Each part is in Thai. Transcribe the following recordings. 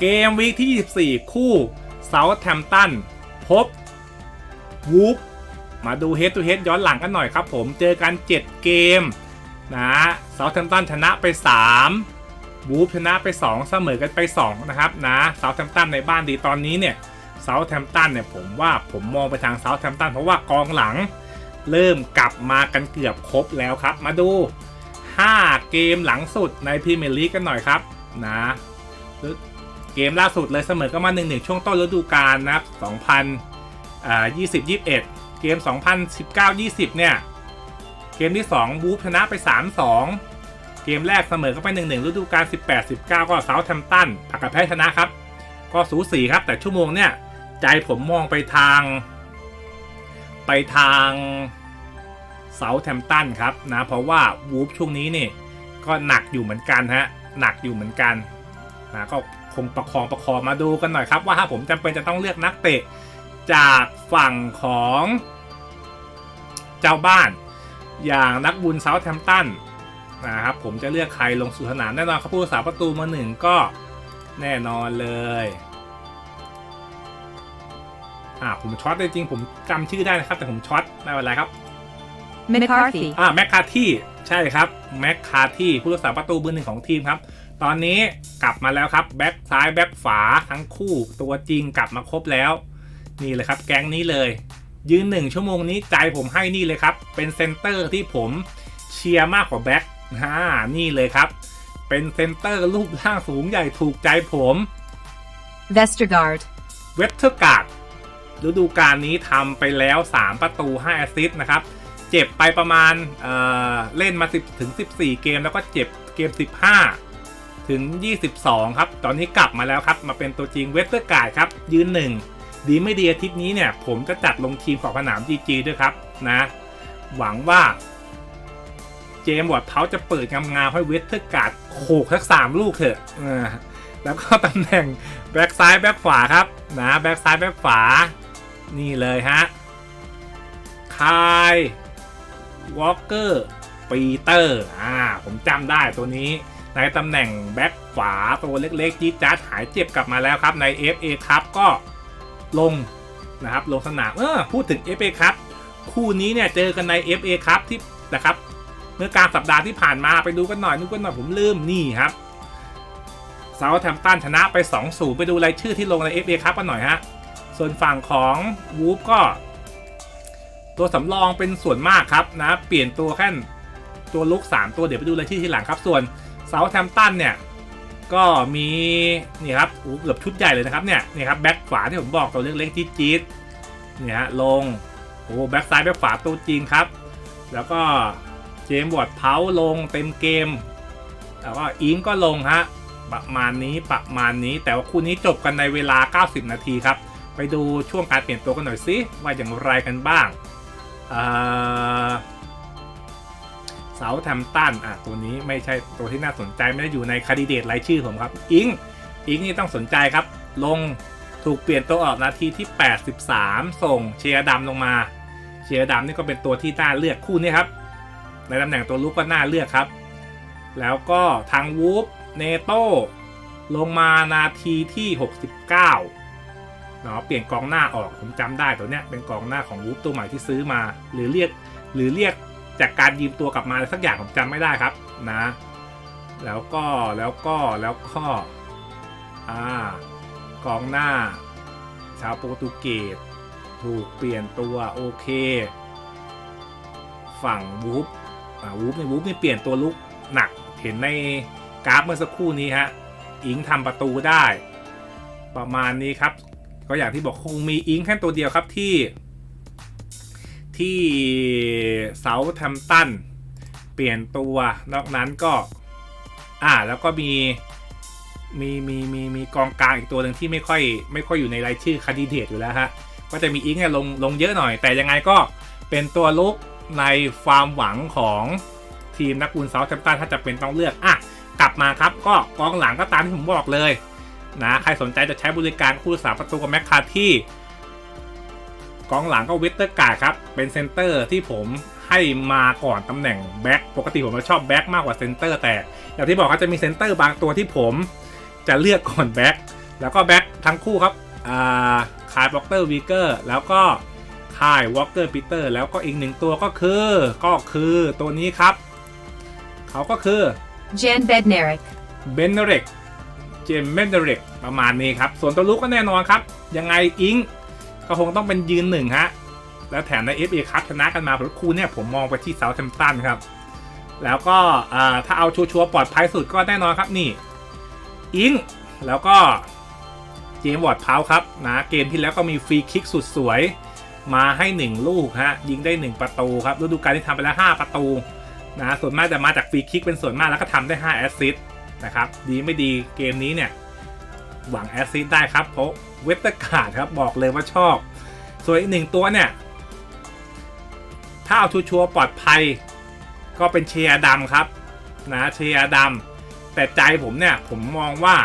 เกมวีคที่ 24 คู่เซาท์แ m มตันพบวูฟมาดูเฮด to เฮดย้อนหลังกันหน่อยครับผมเจอกัน 7 เกมนะเซาท์แ m มตันชนะไป 3 วูฟชนะไป 2 เสมอกันไป 2 นะครับนะเซาท์แ m มตันในบ้านดีตอนนี้เนี่ยเซาท์แ m มตันเนี่ยผมว่าผมมองไปทางเซาท์แ m มตันเพราะว่ากองหลังเริ่มกลับมากันเกือบครบแล้วครับ มาดู 5 เกมหลังสุดในพรีเมียร์ลีกกันหน่อยครับนะ เกมล่าสุดเลยเสมอก็มา1-1ช่วงต้นฤดูกาลนะครับ2020 21 เกม 2019 20 เนี่ย เกมที่ 2 บูฟชนะไป 3-2 เกมแรกเสมอก็ไป1-1ฤดูกาล18 19 ก็เซาท์แ m มตันผักกับแพ้ชนะครับ ก็สูสีครับ แต่ชั่วโมงเนี่ย ใจผมมองไปทาง ไปทางเซาท์แ m มตันครับนะ เพราะว่าวูฟช่วงนี้นี่ก็หนักอยู่เหมือนกันฮะหนักอยู่เหมือนกันนะก็ คงประคองประคองมาดูกันหน่อยครับ ว่าถ้าผมจำเป็นจะต้องเลือกนักเตะจากฝั่งของเจ้าบ้าน อย่างนักบุญเซาท์แ m มตันนะครับผมจะเลือกใครลงสู่สนามแน่นอนครับผู้รักษาประตูมาหนึ่งก็แน่นอนเลยอ่าผมช็อตจริงๆผมจำชื่อได้นะครับ แต่ผมช็อตไม่เป็นไรครับ McCarthy, อ่าแมคคาที่ใช่ครับแมคคาที่ผู้รักษาประตูเบอร์หนึ่งของทีมครับ ตอนนี้กลับมาแล้วครับแบ็คซ้ายแบ็คฝาทั้งคู่ตัวจริงกลับมาครบแล้ว นี่เลยครับแก๊งนี้เลย ยืนหนึ่งชั่วโมงนี้ใจผมให้นี่เลยครับ เป็นเซนเตอร์ที่ผมเชียร์มากกว่าแบ็คฮ่านี่เลยครับ เป็นเซนเตอร์รูปร่างสูงใหญ่ถูกใจผม Vestergaard, เวสเทอร์การ์ดฤดูกาลนี้ทำไปแล้ว 3 ประตู 5 แอสซิสต์นะครับ เจ็บไปประมาณเเล่นมา 10 ถึง 14 เกมแล้วก็เจ็บเกม 15 ถึง 22 ครับ ตอนนี้กลับมาแล้วครับ มาเป็นตัวจริงเวสเทอร์การ์ดครับ ยืนหนึ่งดีไม่ดีอาทิตย์นี้เนี่ย ผมจะจัดลงทีมของสนาม GG ด้วยครับนะ หวังว่า เจมส์วอร์ดเขาจะเปิดงามๆให้เวสเทอร์การ์ดโขกสักสามลูกเถอะแล้วก็ตำแหน่งแบ็กซ้ายแบ็กขวาครับนะแบ็กซ้ายแบ็กขวา นี่เลยฮะคายวอลเกอร์ปีเตอร์อ่าผมจำได้ตัวนี้ ในตำแหน่งแบ็กขวาตัวเล็กๆ จี๊ดจ๊าดหายเจ็บกลับมาแล้วครับ ใน FA ครับก็ลงนะครับลงสนามเออพูดถึง FA ครับคู่นี้เนี่ยเจอกันใน FA ครับที่นะครับเมื่อกลางสัปดาห์ที่ผ่านมาไปดูกันหน่อยดูกันหน่อยผมลืมนี่ครับเซาท์แทมตันชนะไป 2-0 ไปดูรายชื่อที่ลงใน FA ครับกันหน่อยฮะส่วนฝั่งของวูฟก็ ตัวสำรองเป็นส่วนมากครับนะ เปลี่ยนตัวแค่ตัวลุก 3 ตัวเดี๋ยวไปดูรายชื่อที่หลังครับส่วน เซาท์แทมตันเนี่ยก็มีนี่ครับโอ้เกือบชุดใหญ่เลยนะครับเนี่ยนี่ครับแบ็คขวาที่ผมบอกตัวเล็กๆจี๊ดๆเนี่ยฮะลงโอ้แบ็คซ้ายแบ็คขวาตัวจริงครับ แล้วก็เจมส์วอดเพาลงเต็มเกมแล้วก็อิงก็ลงฮะประมาณนี้ประมาณนี้ แต่ว่าคู่นี้จบกันในเวลา 90 นาทีครับ ไปดูช่วงการเปลี่ยนตัวกันหน่อยสิว่าอย่างไรกันบ้างอ่า เสาแทมตันอะตัวนี้ไม่ใช่ตัวที่น่าสนใจไม่ได้อยู่ในคาดิเดตรายชื่อผมครับ อิงอิงนี่ต้องสนใจครับ ลงถูกเปลี่ยนตัวออกนาทีที่ 83 ส่งเชียร์ดำลงมา เชียร์ดำนี่ก็เป็นตัวที่น่าเลือกคู่นี้ครับ ในตำแหน่งตัวลุกก็น่าเลือกครับ แล้วก็ทางวูฟเนโต้ลงมานาทีที่ 69เนาะเปลี่ยนกองหน้าออกผมจำได้ตัวเนี้ยเป็นกองหน้าของวูฟตัวใหม่ที่ซื้อมา หรือเรียกหรือเรียก จากการยืมตัวกลับมาสักอย่างผมจำไม่ได้ครับนะ แล้วก็แล้วก็แล้วก็อ่ากองหน้า ชาวโปรตุเกสถูกเปลี่ยนตัวโอเค ฝั่งวูฟอ่าวูฟนี่วูฟนี่เปลี่ยนตัวลุกหนักเห็นในกราฟเมื่อสักครู่นี้ฮะอิงทำประตูได้ ประมาณนี้ครับ ก็อย่างที่บอกคงมีอิงแค่ตัวเดียวครับที่ ที่เซาท์แทมตันเปลี่ยนตัวนอกนั้นก็ อ่าแล้วก็มีมีมีมีมีกองกลางอีกตัวหนึ่งที่ไม่ค่อย ไม่ค่อยอยู่ในรายชื่อคาดิเดตอยู่แล้วฮะ ก็จะมีอิงเนี่ยลงลงเยอะหน่อย แต่ยังไงก็เป็นตัวลุกในความหวังของทีมนักบุญเซาท์แทมตันถ้าจะเป็นต้องเลือกอะกลับมาครับ ก็กองหลังก็ตามที่ผมบอกเลยนะใครสนใจจะใช้บริการคู่รักษาประตูกับแมคคาที่ กองหลังก็วิตเตอร์การ์ดครับ เป็นเซนเตอร์ที่ผมให้มาก่อนตำแหน่งแบ็คปกติผมจะชอบแบ็คมากกว่าเซนเตอร์แต่อย่างที่บอกก็จะมีเซนเตอร์บางตัวที่ผมจะเลือกก่อนแบ็คแล้วก็แบ็คทั้งคู่ครับอ่าคายวอลเตอร์วีเกอร์แล้วก็คายวอลเกอร์ปีเตอร์แล้วก็อีกหนึ่งตัวก็คือก็คือตัวนี้ครับ เขาก็คือ Jan Bednarik. เบนเนเรกเจมเบนเนเรกประมาณนี้ครับ ส่วนตัวลุกก็แน่นอนครับ ยังไงอิง ก็คงต้องเป็นยืนหนึ่งฮะ แล้วแถมใน FA ครับชนะกันมาเพราะคู่เนี่ยผมมองไปที่เซาท์แฮมป์ตันครับ แล้วก็ถ้าเอาชัวร์ๆปลอดภัยสุดก็แน่นอนครับนี่ อิงแล้วก็เจมส์วอร์ดเพาครับนะเกมที่แล้วก็มีฟรีคิกสุดสวย มาให้ 1 ลูกฮะยิงได้ 1 ประตูครับฤดูกาลที่ทำไปแล้ว 5 ประตูนะส่วนมากจะมาจากฟรีคิกเป็นส่วนมากแล้วก็ทำได้ 5 แอสซิสต์นะครับดีไม่ดีเกมนี้เนี่ย หวังแอสซิสได้ครับ เพราะเวสต์กาดครับบอกเลยว่าชอบ ส่วนอีกหนึ่งตัวเนี่ย ถ้าเอาชัวร์ปลอดภัย ก็เป็นเชียร์ดำครับนะเชียร์ดำแต่ใจผมเนี่ยผมมองว่า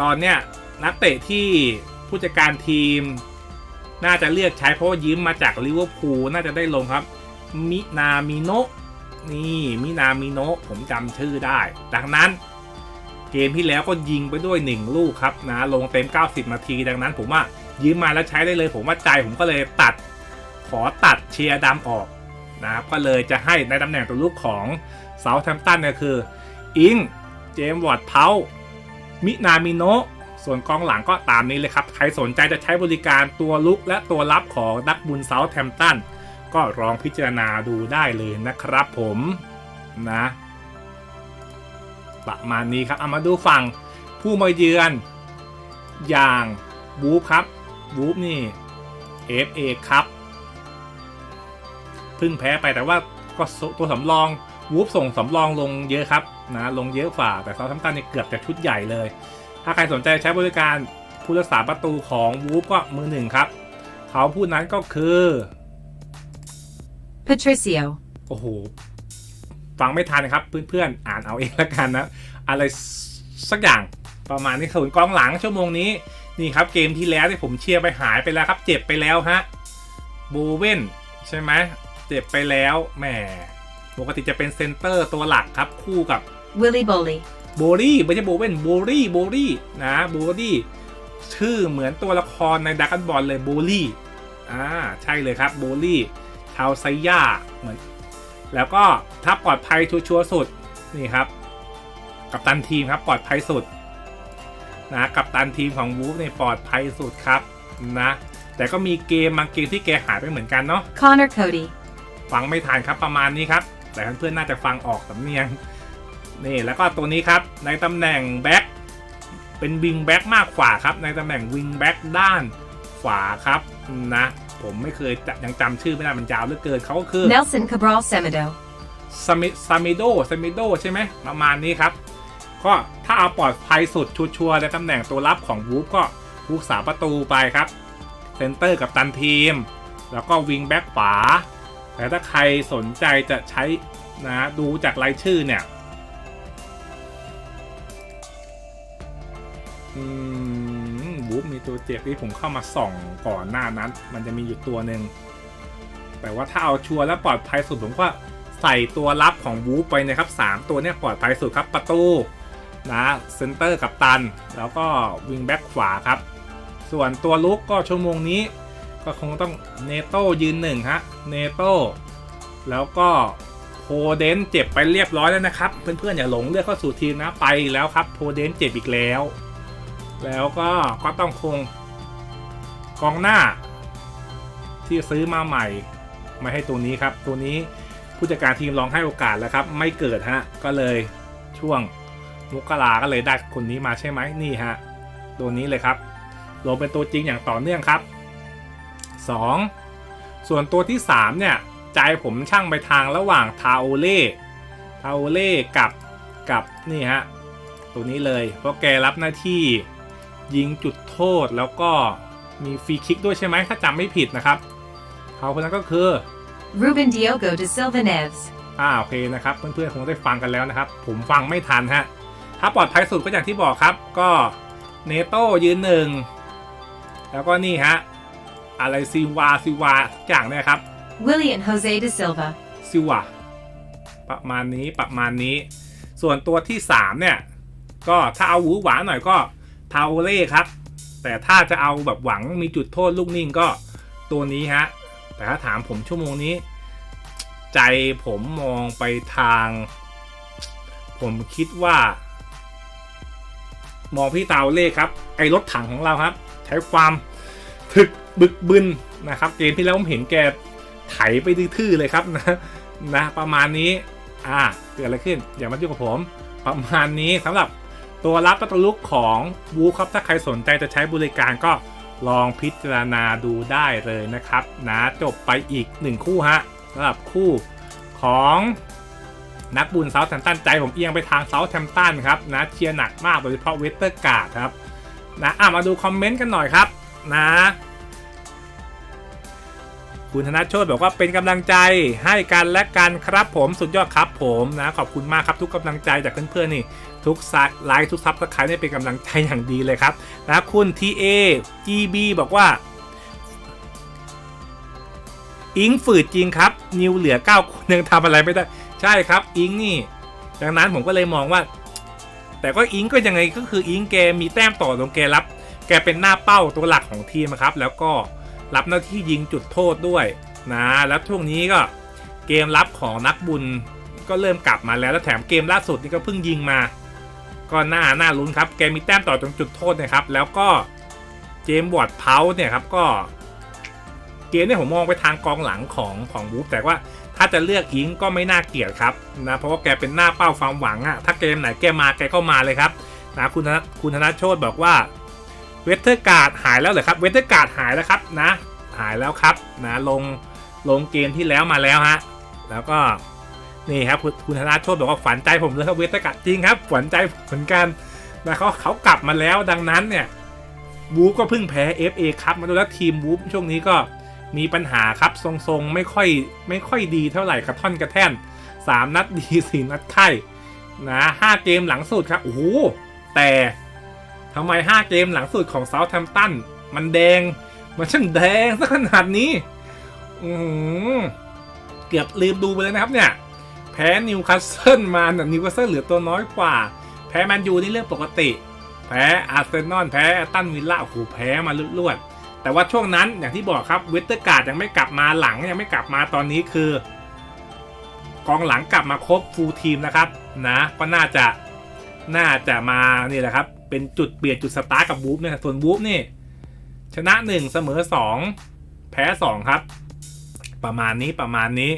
ตอนเนี้ยนักเตะที่ผู้จัดการทีม น่าจะเลือกใช้เพราะว่ายืมมาจากลิเวอร์พูลน่าจะได้ลงครับ มินามิโนะนี่มินามิโนะผมจำชื่อได้ ดังนั้น เกมที่แล้วก็ยิงไปด้วย 1 ลูกครับนะลงเต็ม 90 นาที ดังนั้นผมว่ายืมมาแล้วใช้ได้เลย ผมว่าใจผมก็เลยตัด ขอตัดเชียร์ดำออกนะครับก็เลยจะให้ในตำแหน่งตัวลูกของเซาท์แฮมป์ตันเนี่ยคือ อิง เจมส์วอร์ดเพามินามิโนส่วนกองหลังก็ตามนี้เลยครับ ใครสนใจจะใช้บริการตัวลุกและตัวรับของนักบุญเซาท์แฮมป์ตันก็ลองพิจารณาดูได้เลยนะครับผมนะ ประมาณนี้ครับเอามาดูฝั่งผู้มาเยือน อย่างบูฟครับบูฟนี่ FA ครับเพิ่งแพ้ไปแต่ว่าก็ตัวสำรองวูฟส่งสำรองลงเยอะครับนะลงเยอะฝ่าแต่เซาท์แฮมป์ตันเนี่ยเกือบจะชุดใหญ่เลย ถ้าใครสนใจใช้บริการผู้รักษาประตูของวูฟก็มือหนึ่งครับ เขาผู้นั้นก็คือ Patricio. โอ้โห ฟังไม่ทันนะครับเพื่อนๆอ่านเอาเองแล้วกันนะอะไรสักอย่างประมาณนี้ส่วนกองหลังชั่วโมงนี้นี่ครับเกมที่แล้วที่ผมเชียร์ไปหายไปแล้วครับ เจ็บไปแล้วฮะโบเว่นใช่ไหมเจ็บไปแล้วแหมปกติจะเป็นเซนเตอร์ตัวหลักครับคู่กับ Willy Boley. โบลี่ไม่ใช่โบเว่นโบลี่โบลี่นะโบลี่ชื่อเหมือนตัวละครในดักกันบอลเลยโบลี่อ่าใช่เลยครับโบลี่ชาวไซย่าเหมือน แล้วก็ถ้าปลอดภัยชัวร์ๆสุดนี่ครับ กับตันทีมครับปลอดภัยสุดนะกับตันทีมของวูฟในยปลอดภัยสุดครับนะแต่ก็มีเกมบางเกมที่แกหายไปเหมือนกันเนาะ Connor Cody. ฟังไม่ทันครับประมาณนี้ครับ แต่เพื่อนๆน่าจะฟังออกสำเนียงนี่แล้วก็ตัวนี้ครับในตำแหน่งแบ็คเป็นวิงแบ็คมากกว่าครับในตำแหน่งวิงแบ็คด้านขวาครับนะ ผมไม่เคยจะยังจำชื่อไม่ได้มันยาวเหลือเกินเขาก็คือ Nelson Cabral Semedo. ซามิซามิโดซามิโดใช่ไหมประมาณนี้ครับ ก็ถ้าเอาปลอดภัยสุดชัวร์ๆในตำแหน่งตัวรับของวูฟก็ผู้สาประตูไปครับเซนเตอร์กับตันทีม แล้วก็วิงแบ็กขวาแต่ถ้าใครสนใจจะใช้นะดูจากรายชื่อเนี่ยอืมวู ฟมีตัวเจ็บที่ผมเข้ามาส่องก่อนหน้านั้น มันจะมีอยู่ตัวหนึ่งแต่ว่าถ้าเอาชัวร์และปลอดภัยสุดผมก็ใส่ตัวรับของวูฟไปนะครับ 3 ตัวเนี่ยปลอดภัยสุดครับประตูนะเซนเตอร์กับตัน แล้วก็วิงแบ็กขวาครับ ส่วนตัวลุกก็ชั่วโมงนี้ ก็คงต้องเนโต้ยืนหนึ่งฮะเนโต้แล้วก็โพเดนเจ็บไปเรียบร้อยแล้วนะครับ เพื่อนๆอย่าหลงเลือกเข้าสู่ทีมนะไปแล้วครับโพเดนเจ็บอีกแล้ว แล้วก็ก็ต้องคงกองหน้า ที่ซื้อมาใหม่ไม่ให้ตัวนี้ครับ ตัวนี้ผู้จัดการทีมลองให้โอกาสแล้วครับ ไม่เกิดฮะก็เลยช่วงมกราก็เลยได้คนนี้มาใช่ไหมนี่ฮะตัวนี้เลยครับลงเป็นตัวจริงอย่างต่อเนื่องครับ 2. ส่วนตัวที่ 3 เนี่ย ใจผมช่างไปทางระหว่างทาโอเล่ทาโอเล่กับกับนี่ฮะตัวนี้เลย เพราะแกรับหน้าที่ ยิงจุดโทษแล้วก็มีฟรีคิกด้วยใช่ไหมถ้าจำไม่ผิดนะครับ เขาคนนั้นก็คือ Ruben Diogo de Silva Neves. อ่าโอเคนะครับ เพื่อนๆคงได้ฟังกันแล้วนะครับ ผมฟังไม่ทันฮะ ถ้าปลอดภัยสุดก็อย่างที่บอกครับ ก็เนโต้ยืนหนึ่ง แล้วก็นี่ฮะ อะไรซิวาซิวาทุกอย่างเนี่ยครับ William Jose de Silva. ซิวาประมาณนี้ประมาณนี้ ส่วนตัวที่ 3 เนี่ย ก็ถ้าเอาหวือหวาหน่อยก็ ทาโอเล่ครับ แต่ถ้าจะเอาแบบหวังมีจุดโทษลูกนิ่งก็ตัวนี้ฮะ แต่ถ้าถามผมชั่วโมงนี้ ใจผมมองไปทาง ผมคิดว่า มองพี่เตาเล่ครับ ไอรถถังของเราครับ ใช้ความถึกบึกบึนนะครับเกมที่แล้วผมเห็นแกไถไปทื่อเลยครับนะนะประมาณนี้ อ่าเกิดอะไรขึ้นอย่ามายุ่งกับผม ประมาณนี้สำหรับ ตัวรับประตูลุกของวูครับถ้าใครสนใจจะใช้บริการก็ลองพิจารณาดูได้เลยนะครับนะจบไปอีกหนึ่งคู่ฮะสำหรับคู่ของนักบุญเซาแทมตันใจผมเอียงไปทางเซาแทมตันครับนะเชียร์หนักมากโดยเฉพาะเวสเตอร์การ์ดครับนะอะมาดูคอมเมนต์กันหน่อยครับนะ คุณธนโชตบอกว่าเป็นกำลังใจให้กันและกันครับผมสุดยอดครับผมนะ ขอบคุณมากครับทุกกำลังใจจากเพื่อนๆนี่ ทุกซักไลค์ทุกซับสไครต์นี่เป็นกำลังใจอย่างดีเลยครับนะคุณ TA GB บอกว่า อิงฝืดจริงครับ นิวเหลือ9คนยังทำอะไรไม่ได้ ใช่ครับ อิงนี่ ดังนั้นผมก็เลยมองว่า แต่ก็อิงก็ยังไงก็คืออิงแกมีแต้มต่อตรงแกรับ แกเป็นหน้าเป้าตัวหลักของทีมครับ แล้วก็ รับหน้าที่ยิงจุดโทษด้วยนะแล้วช่วงนี้ก็เกมรับของนักบุญก็เริ่มกลับมาแล้วแล้วแถมเกมล่าสุดนี่ก็เพิ่งยิงมา ก็น่าน่าลุ้นครับแกมีแต้มต่อตรงจุดโทษนะครับ แล้วก็เจมบอร์ดเพาเนี่ยครับก็เกมเนี่ยผมมองไปทางกองหลังของของบูฟแต่ว่าถ้าจะเลือกอิงก็ไม่น่าเกลียดครับนะเพราะว่าแกเป็นหน้าเป้าความหวังอะถ้าเกมไหนแกมาแกก็มาเลยครับนะคุณธนคุณธนโชตบอกว่า เวเทอร์การ์ดหายแล้วเหรอครับ เวเทอร์การ์ดหายแล้วครับนะ หายแล้วครับนะลงลงเกมที่แล้วมาแล้วฮะ แล้วก็นี่ครับคุณธนาโชตบอกว่าฝันใจผมเลยครับเวเทอร์การ์ดจริงครับฝันใจเหมือนกันนะเขาเขากลับมาแล้วดังนั้นเนี่ยบูฟก็เพิ่งแพ้ FA ครับมาดูแล้วทีมบูฟช่วงนี้ก็มีปัญหาครับทรงๆไม่ค่อยไม่ค่อยดีเท่าไหร่กระท่อนกระแท่นสามนัดดีสี่นัดไข่นะห้าเกมหลังสุดครับโอ้โหแต่ ทำไมห้าเกมหลังสุดของเซาท์แ m มตันมันแดง มันช่างแดงซะขนาดนี้อืเกือบลืมดูไปเลยนะครับเนี่ย แพ้นิวคาสเซิลมาเนี่ยนิวคาสเซิลเหลือตัวน้อยกว่า แพ้แมนยูนี่เรื่องปกติ แพ้อาร์เซนอลแพ้แอตตันวิลล่าโอ้โหแพ้มาลวดๆแต่ว่าช่วงนั้นอย่างที่บอกครับเวสเตอร์การ์ดยังไม่กลับมาหลังยังไม่กลับมาตอนนี้คือ กองหลังกลับมาครบฟูลทีมนะครับนะ ก็น่าจะน่าจะมานี่แหละครับ เป็นจุดเปลี่ยนจุดสตาร์กับบูฟเนี่ยส่วนบูฟนี่ ชนะ 1 เสมอ 2 แพ้ 2 ครับ ประมาณนี้ประมาณนี้